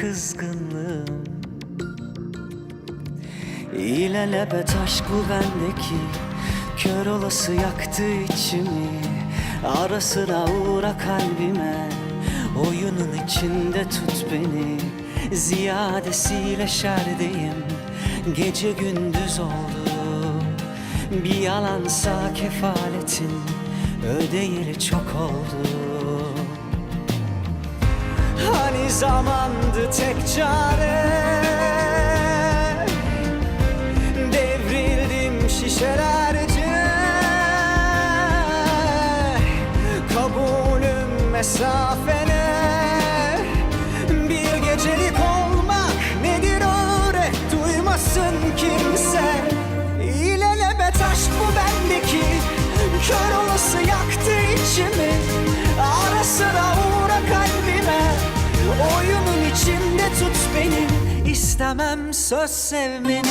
kızgınlığım. İlelebet aşk bu bendeki Kör olası yaktı içimi. Ara sıra uğra kalbime Oyunun içinde tut beni. Ziyadesiyle şerdeyim Gece gündüz oldu. Bir yalansa kefaletin Ödeyeli çok oldu Hani zamandı tek çare? Devrildim şişelerce. Kabulüm mesafene İstemem söz sevmeni.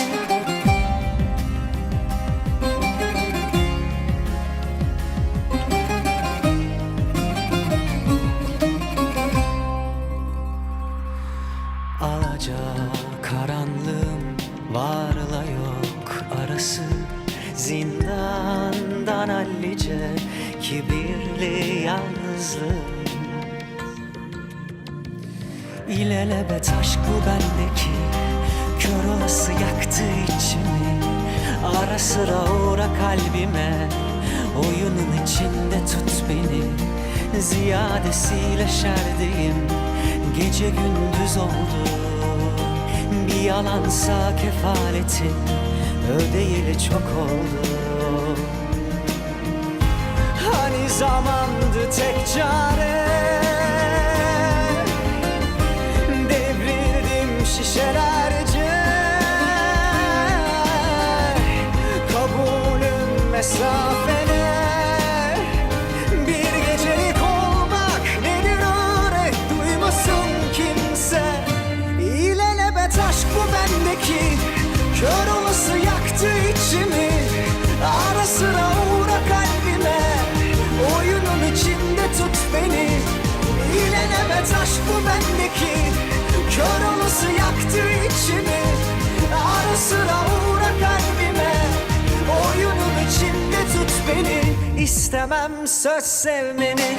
Alaca karanlığım varla yok arası. Zindandan hallice kibirli yalnızlığım İlelebet aşk bu bendeki. Kör olası yaktı içimi. Ara sıra uğra kalbime. Oyunun içinde tut beni. Ziyadesiyle şerdeyim Gece gündüz oldu. Bir yalansa kefaletin Ödeyeli çok oldu. Hani zamandı tek çare Şişelerce Kabulüm mesafene İstemem söz sevmeni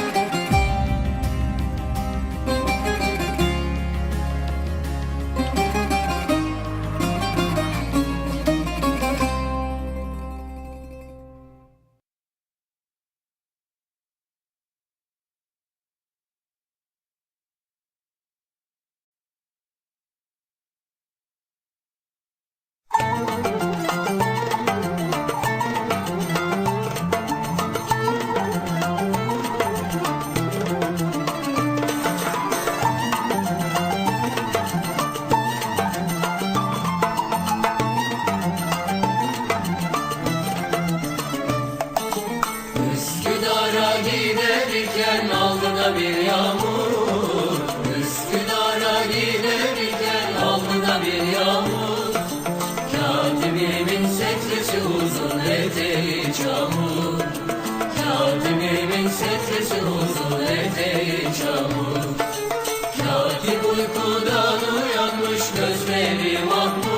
bir yağmur Üsküdar'a giderken aldı da bir yağmur. Katibimin setresi uzun çamur. Katibimin setresi uzun çamur. Katip uykudan uyanmış gözleri mahmur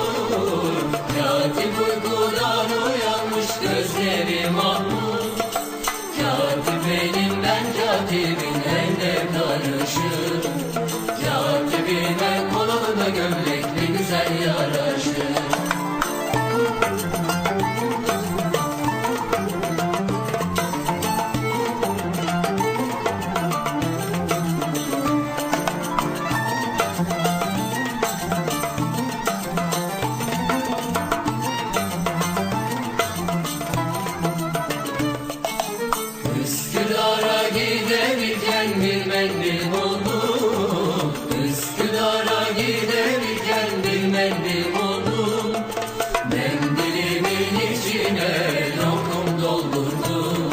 lokum doldurdum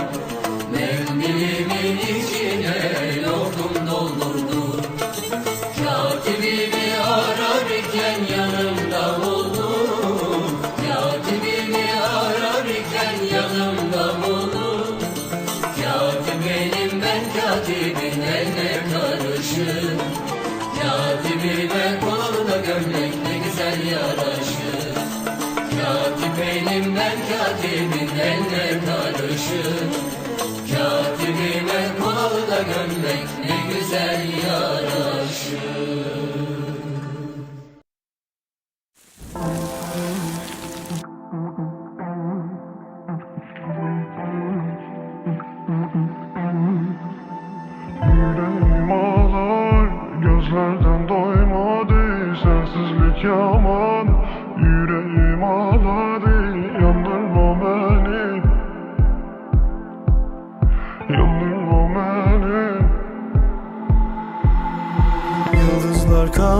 Mendilimin içine lokum doldurdum Katibimi ararken yanımda buldum Katibimi ararken yanımda buldum Katibenim ben katibin eline karışım Katibime koluna gömlek ne güzel yaraşır. Benim merkatimin elle karışır Katibime kolda gömlek ne güzel yaraşır. Gözlerden doymadı sensizlik yağmur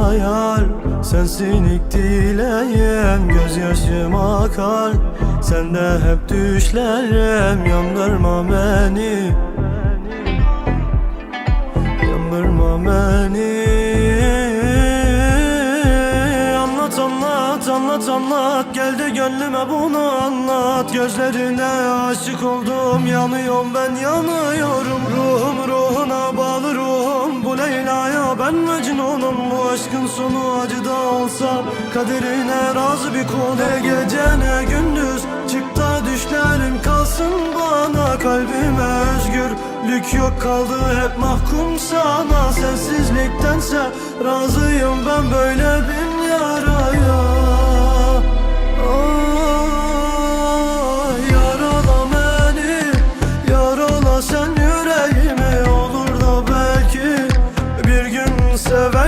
Kayar Sensin ilk dileğim Gözyaşım akar. Sende hep düşlerim Yandırma beni. Yandırma beni anlat anlat anlat Gel de gönlüme bunu anlat. Gözlerine aşık oldum Yanıyorum ben yanıyorum. Ruhum ruhuna bağlı ruhum Bu Leyla'ya ben Mecnun'um. Bu aşkın sonu acıda olsa Kaderine razı bir kul. Ne gece ne gündüz Çık da düşlerim kalsın bana. Kalbime özgürlük yok kaldı hep mahkum sana. Sensizliktense razıyım ben böyle bir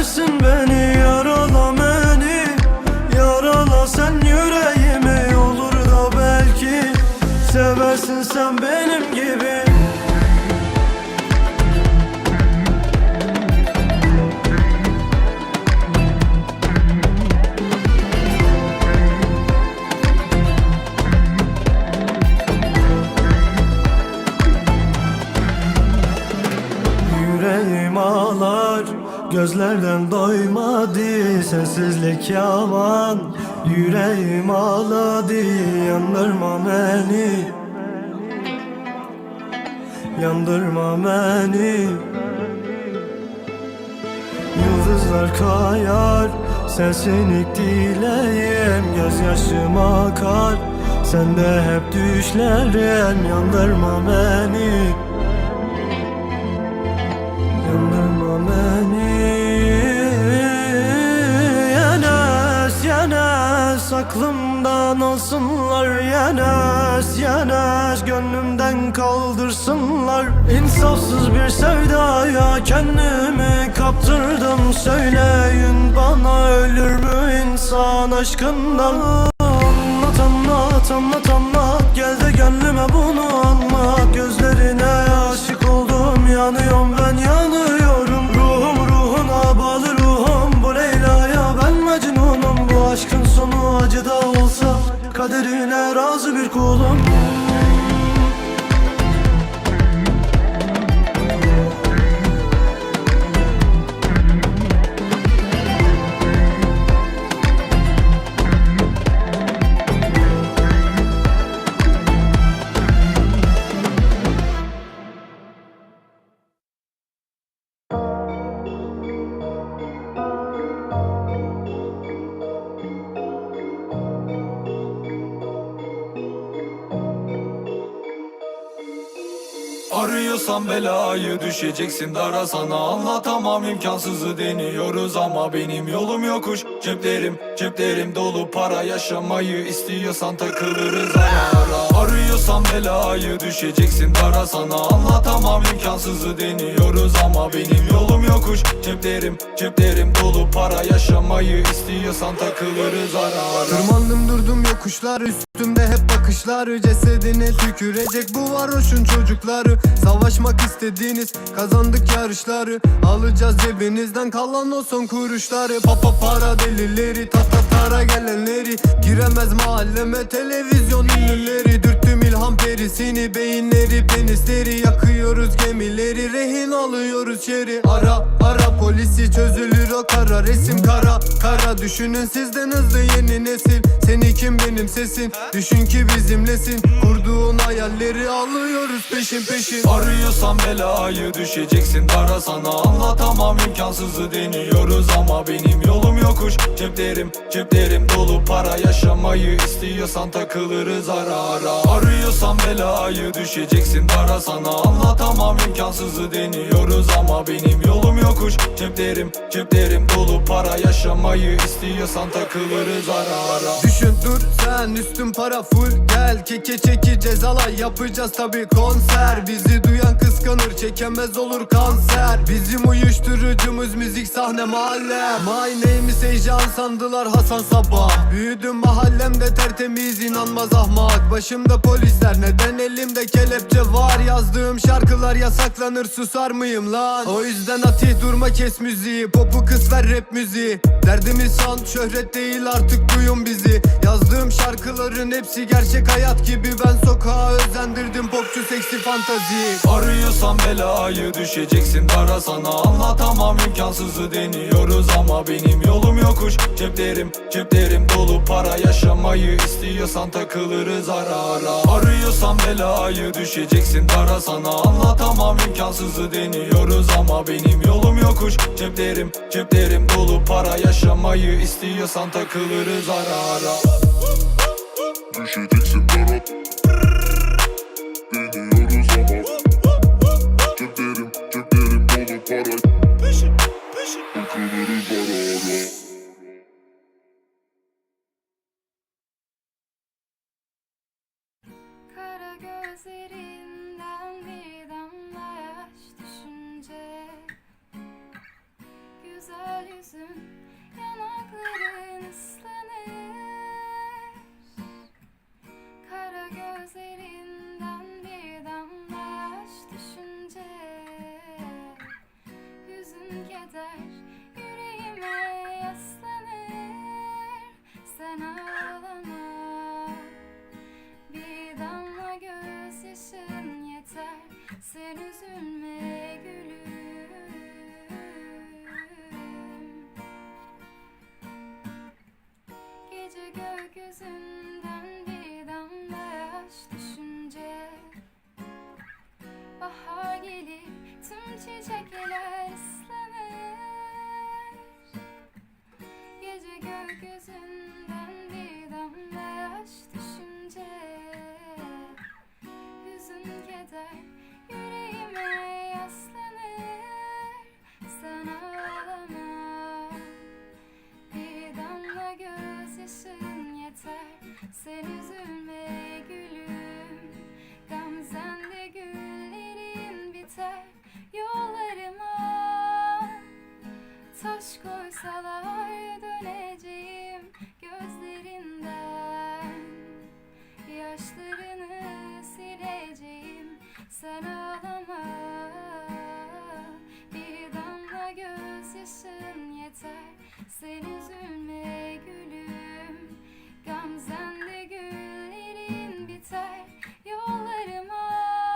person Gözlerden doymadı Sensizlik yalan Yüreğim ağladı Yandırma beni. Yandırma beni. Yıldızlar kayar Sensin ilk dileğim Gözyaşım akar. Sende hep düşlerim Yandırma beni yenes Aklımdan alsınlar Yenes, yenes Gönlümden kaldırsınlar. İnsafsız bir sevdaya Kendimi kaptırdım. Söyleyin bana ölür mü insan aşkından? Anlat anlat anlat anlat. Gel de gönlüme bunu anlat. Gözlerine aşık oldum Yanıyorum ben yanıyorum Razı bir kulum Arıyorsan belayı düşeceksin dara. Sana Anlatamam imkansızı deniyoruz. Ama benim yolum yokuş. Ceplerim ceplerim dolu. Para yaşamayı istiyorsan takılırız ara Arıyorsan belayı düşeceksin dara. Sana Anlatamam imkansızı deniyoruz. Ama benim yolum yokuş. Ceplerim ceplerim dolu. Para yaşamayı istiyorsan takılırız ara ara. Tırmandım durdum yokuşlar üstümde. Hep bakışlar Cesedine tükürecek bu varoşun çocukları. Savaşmak istediğiniz kazandık yarışları. Alacağız cebinizden kalan o son kuruşları. Papa para delileri tata tara gelenleri. Giremez mahalleme televizyon ünlüleri. Dürttüm ilham perisini beyinleri penisleri Yakıyoruz gemileri rehin alıyoruz şeri Ara ara polisi çözülür o kara resim kara. Kara düşünün sizden hızlı yeni nesil. Seni kim benim sesin? Düşün ki bizimlesin Kurduğun hayalleri alıyoruz peşin peşin. Arıyorsan belayı düşeceksin. Dara sana Anlatamam imkansızı deniyoruz ama benim yolum yokuş. Ceplerim ceplerim dolu. Para yaşamayı istiyorsan takılırız ara ara. Arıyorsan belayı düşeceksin. Dara sana Anlatamam imkansızı deniyoruz ama benim yolum yokuş. Ceplerim ceplerim dolu. Para yaşamayı istiyorsan takılırız ara ara. Düşün dur sen üstün para full. Gel Keke çekeceğiz alay yapacağız tabi konser. Bizi duyan kıskanır çekemez olur kanser. Bizim uyuşturucumuz müzik sahne mahalle. My name is can sandılar Hasan Sabah. Büyüdüm mahallemde tertemiz inanmaz ahmak. Başımda polisler neden elimde kelepçe var? Yazdığım şarkılar yasaklanır susar mıyım lan? O yüzden Atih durma kes müziği Popu kıs ver rap müziği. Derdimiz sound şöhret değil artık duyun bizi. Yazdığım şarkıların hepsi gerçek hayat gibi. Ben sokağa özendirdim popçu seksi fantazi. Arıyorsan belayı düşeceksin dara sana. Anlatamam imkansızı deniyoruz ama benim yolum yokuş. Ceplerim ceplerim dolu para yaşamayı istiyorsan takılırız ara ara. Arıyorsan belayı düşeceksin dara sana. Anlatamam imkansızı deniyoruz ama benim yolum yokuş. Ceplerim ceplerim dolu para yaşamayı istiyorsan takılırız ara ara. Düşeceksin dara Yüzün yanakların ıslanır. Kara gözlerinden bir damla yaş düşünce. Hüzün keder yüreğime yaslanır. Sen ağlama bir damla gözyaşın yeter. Sen üzülme taş koysalar döneceğim gözlerinden. Yaşlarını sileceğim sen ağlama. Bir damla gözyaşın yeter sen üzülme.